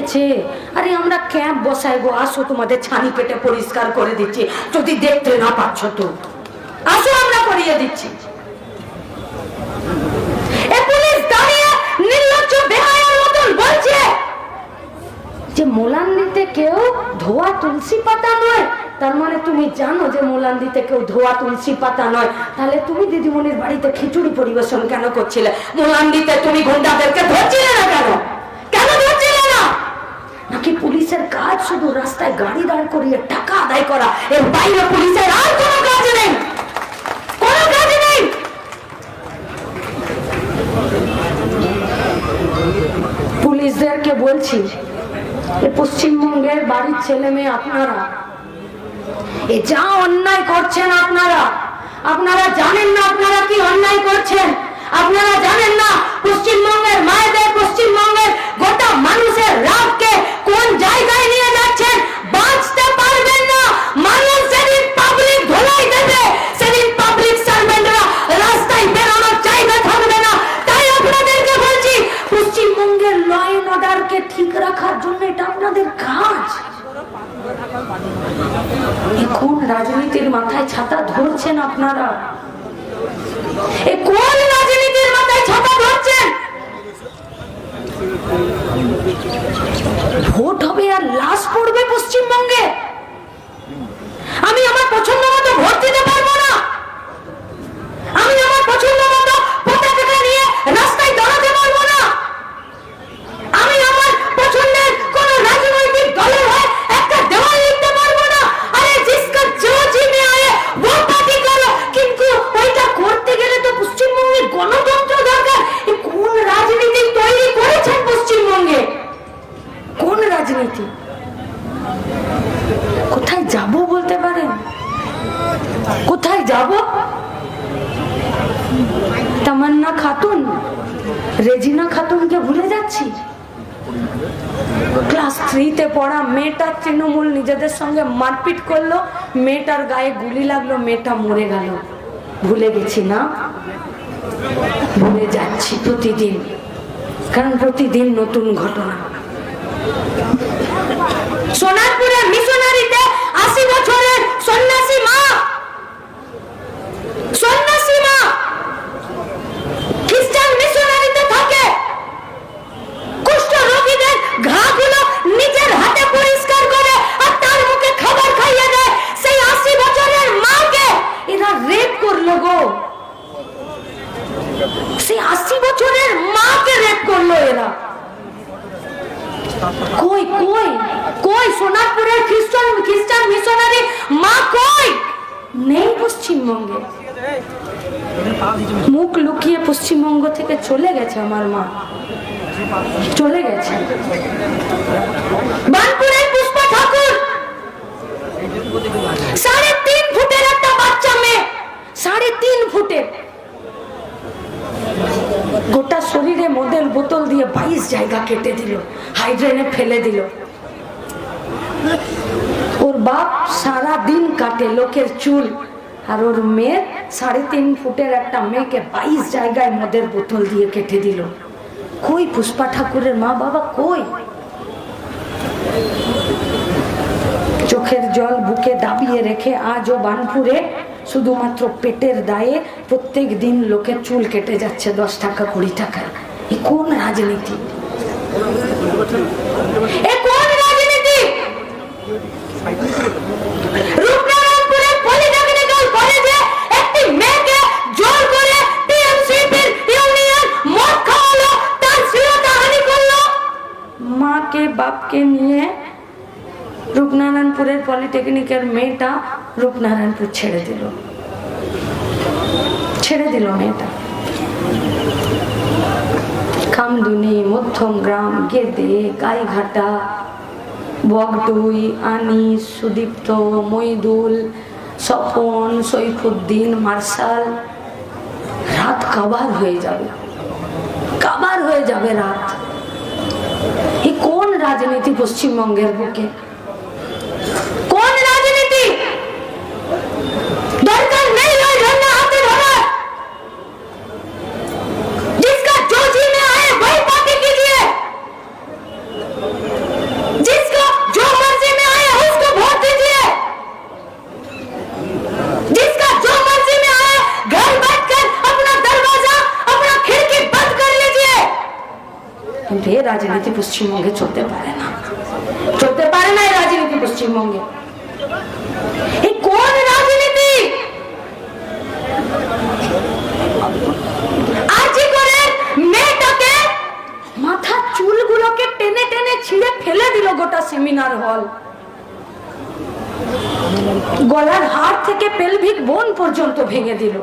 হয়েছে আরে আমরা ক্যাম্প বসাই গো, আসো তোমাদের ছানি কেটে পরিষ্কার করে দিচ্ছি। যদি দেখতে না পাচ্ছ তো। আসো আমরা করিয়ে দিচ্ছি। পাতা নয়। তার মানে তুমি জানো যে মোলান্দিতে কেউ ধোয়া তুলসী পাতা নয়। তাহলে তুমি দিদিমণির বাড়িতে খিচুড়ি পরিবেশন কেন করছিলে? মোলান্দিতে তুমি গুন্ডাদেরকে ধরছিলে না কেন? পুলিশের কাজ শুধু রাস্তায় গাড়ি দাঁড় করিয়ে টাকা আদায় করা। এর বাইরে পুলিশের আর কোনো কাজ নেই। পুলিশদেরকে বলছি পশ্চিমবঙ্গের বাড়ির ছেলে মেয়ে আপনারা, এ যা অন্যায় করছেন আপনারা আপনারা জানেন না আপনারা কি অন্যায় করছেন? আপনারা জানেন না, পশ্চিমবঙ্গের মায়েদের পশ্চিমবঙ্গের গোটা মানুষের রাগকে কোন জায়গায় নিয়ে যাচ্ছেন, বাঁচতে পারবেন না। মানুষ সেদিন পাবলিক ধোলাই দেবে, সেদিন পাবলিক সার্ভেন্টরা রাস্তায় বেরোনোর জায়গা থাকবে না। তাই আপনাদেরকে বলছি, পশ্চিমবঙ্গের ল অর্ডারকে ঠিক রাখার জন্য এটা আপনাদের কাজ। এ কোন রাজনীতির মাথায় ছাতা ধরছেন আপনারা? কোন রাজনীতির মাথায় ছাতা ধরছেন ভোট হবে আর লাশ পড়বে পশ্চিমবঙ্গে? কোথায় যাব? তামান্না খাতুন, রেজিনা খাতুনকে ভুলে যাচ্ছি। ক্লাস থ্রিতে পড়া মেয়েটার তৃণমূল নিজেদের সঙ্গে মারপিট করল, মেয়েটার গায়ে গুলি লাগল, মেয়েটা মরে গেল। ভুলে গেছি না? ভুলে যাচ্ছি প্রতিদিন, কারণ প্রতিদিন নতুন ঘটনা। সোনারপুরের মিশনারিতে আশি বছরের সন্ন্যাসী মা সন্ন্যাসী মা খ্রিস্টান মিশনারিতে থাকে কুষ্ঠ রোগীদের ঘাগুলো নিজের হাতে পরিষ্কার করে আর তার মুখে খাবার খাইয়ে দেয় সেই আশি বছরের মাকে এরা রেপ করল গো সেই আশি বছরের মাকে রেপ করল এরা কই কই কই সোনারপুরের খ্রিস্টান খ্রিস্টান মিশনারি মা কই নেই পশ্চিমবঙ্গে। মুখ লুকিয়ে পশ্চিমবঙ্গ থেকে চলে গেছে আমার মা। চলে গেছে। সাড়ে তিন ফুটের গোটা শরীরে মদের বোতল দিয়ে বাইশ জায়গা কেটে দিল হাইড্রেনে ফেলে দিল। বাপ সারা দিন কাটে লোকের চুল। আর ওর মেয়ে সাড়ে তিন ফুটের একটা মেয়েকে বাইশ জায়গায় মদের বোতল দিয়ে কেটে দিল। কই পুষ্পা ঠাকুরের মা বাবা কই? চোখের জল বুকে দাবিয়ে রেখে আজও বানপুরে শুধুমাত্র পেটের দায়ে প্রত্যেক দিন লোকের চুল কেটে যাচ্ছে দশ টাকা কুড়ি টাকা। এ কোন রাজনীতি? পলিটেকনিকের মেয়েটা রূপনারায়ণপুর ছেড়ে দিল। ছেড়ে দিল মেয়েটা। খামদুনি, মধ্যম গ্রাম, গেদে, গাইঘাটা, বগডুই, আনিস, সুদীপ্ত, মইদুল, স্বপন, সৈফুদ্দিন মার্শাল রাত কাবার হয়ে যাবে। কাবার হয়ে যাবে রাত। এই কোন রাজনীতি পশ্চিমবঙ্গের বুকে? এ রাজনীতি পশ্চিমবঙ্গে চলতে পারে না। চলতে পারে না এই রাজনীতি পশ্চিমবঙ্গে। এই কোন রাজনীতি? আজি করে মেয়েটাকে মাথার চুলগুলোকে টেনে টেনে ছিঁড়ে ফেলে দিল গোটা সেমিনার হল গলার হাড় থেকে পেলভিক বোন পর্যন্ত ভেঙে দিল।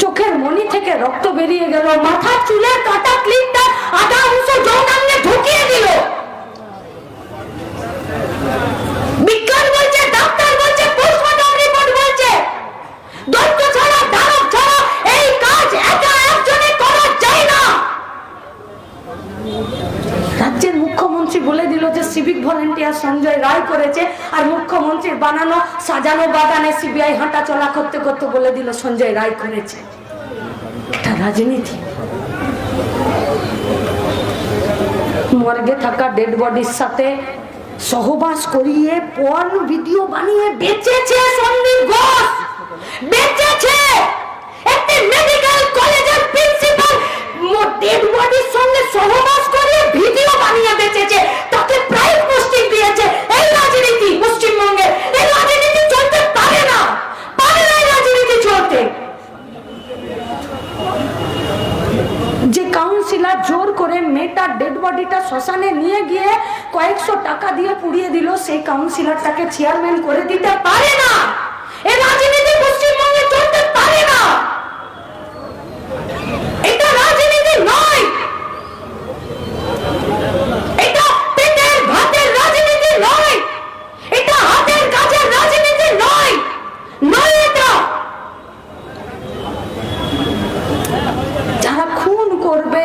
চোখের মনি থেকে রক্ত বেরিয়ে গেল, মাথার চুলের কাটা ক্লিপটা আধা অংশ যৌনাঙ্গে ঢুকিয়ে দিল বিজ্ঞান বলছে ডাক্তার বলছে পোস্টমর্টম রিপোর্ট বলছে দন্ত ছাড়া দানব ছাড়া এই কাজ একা একজনে করা যায় না রাজ্যের মুখ্যমন্ত্রী বলে দিল যে সিভিক ভলেন্টিয়ার সঞ্জয় রায় করেছে আর মুখ্যমন্ত্রীর বানানো, সাজানো বাগানে সিবিআই হাঁটা চলা করতে করতে বলে দিল, সঞ্জয় রায় করেছে। এটা রাজনীতি। মর্গে থাকা ডেড বডির সাথে সহবাস করিয়ে পর্ন ভিডিও বানিয়ে বেঁচেছে সন্দীপ ঘোষ! বেচেছে! একটি মেডিকেল কলেজের প্রিন্সিপাল ডেড বডির সঙ্গে সহবাস করিয়ে ভিডিও বানিয়ে বেচেছে। তাকে প্রাইম পোস্টিং দিয়েছে। এই রাজনীতি পশ্চিমবঙ্গে, এই রাজনীতি চলতে পারে না। পারে না রাজনীতি চলতে। যে কাউন্সিলর জোর করে মেয়েটার ডেড বডিটা শ্মশানে নিয়ে গিয়ে কয়েকশো টাকা দিয়ে পুড়িয়ে দিল, সেই কাউন্সিলরটাকে চেয়ারম্যান করে দিতে পারে না এ রাজনীতি পশ্চিমবঙ্গে চলতে পারে না এটা রাজনীতি নয় এটা পেটের ভাতের রাজনীতি নয় এটা হাতের কাজের রাজনীতি নয় নয় এটা যারা খুন করবে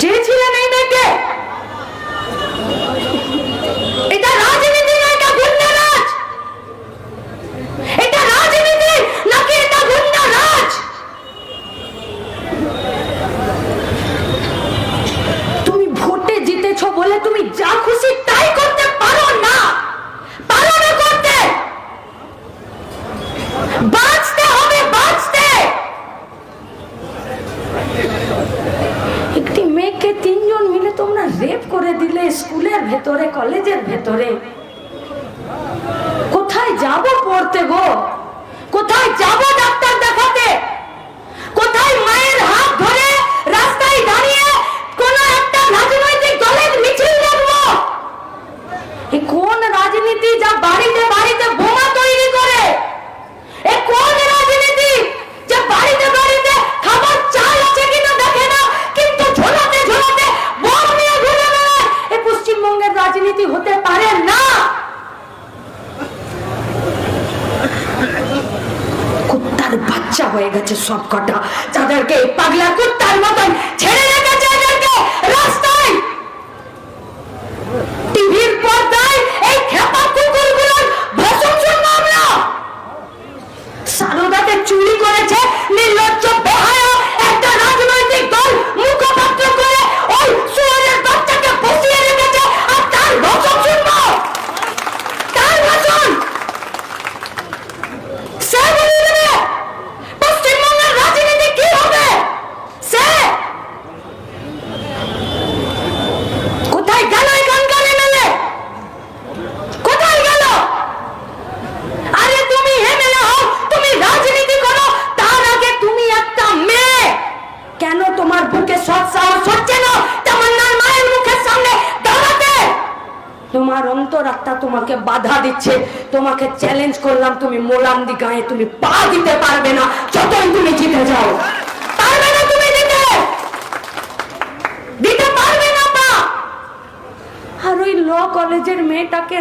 চেয়েছিলেন এই মেয়েকে। এটা রাজনীতি না এটা গুন্ডারাজ এটা রাজনীতি নাকি এটা গুন্ডারাজ তুমি ভোটে জিতেছো বলে তুমি যা খুশি তাই করতে পারো না পারো না করতে বাঁচতে হবে বাঁচতে একটি মেয়েকে তিনজন মিলে তোমরা রেপ করে দিলে স্কুলের ভেতরে কলেজের ভেতরে। কোথায় যাব পড়তে গো? কোথায় যাব ডাক্তার দেখাতে কোথায় মায়ের হাত ধরে রাস্তায় দাঁড়িয়ে কোন একটা রাজনৈতিক দলের মিছিল দেখব এ কোন রাজনীতি যা বাড়িতে বাড়িতে বোমা তৈরি করে এ কোন রাজনীতি যে বাড়িতে বাড়িতে খাবার চাল আছে কিনা দেখে না কিন্তু ঝোলাতে ঝোলাতে বোম নিয়ে ঘুরে বেড়ায় এ পশ্চিমবঙ্গের রাজনীতি হতে পারে না কুত্তার বাচ্চা হয়ে গেছে সব কটা যাদেরকে পাগলা কুত্তার মতন ছেড়ে রেখেছে এদেরকে রাস্তায় টিভির পর্দায় এই খেপা কুকুরগুলোর ভাষণ শুনব আমরা সারদাতে চুরি করেছে নির্লজ্জ বেহায়া একটা রাজনৈতিক দল মুখপাত্র করে ওই সুয়ারের বাচ্চাকে বসিয়ে রেখেছে আর তার ভাষণ শুনব তার ভাষণ সে বলে দেবে পশ্চিমবঙ্গের রাজনীতি কি হবে সে কোথায় গেল এখানকার এমএলএ কোথায় গেল আরে তুমি এমএলএ হও তুমি রাজনীতি করো তার আগে তুমি একটা মেয়ে কেন তোমার বুকে সৎ সাহস হচ্ছে না তামান্নার মায়ের মুখের সামনে দাঁড়াতে তোমার অন্তরাত্মা তোমাকে বাধা দিচ্ছে, তোমাকে চ্যালেঞ্জ করলাম, তুমি মোলান্দি গায়ে তুমি পা দিতে পারবে না, যতই তুমি জিতে যাও। পারবে না তুমি দিতে দিতে পারবে না পা! আর ওই ল কলেজের মেয়েটাকে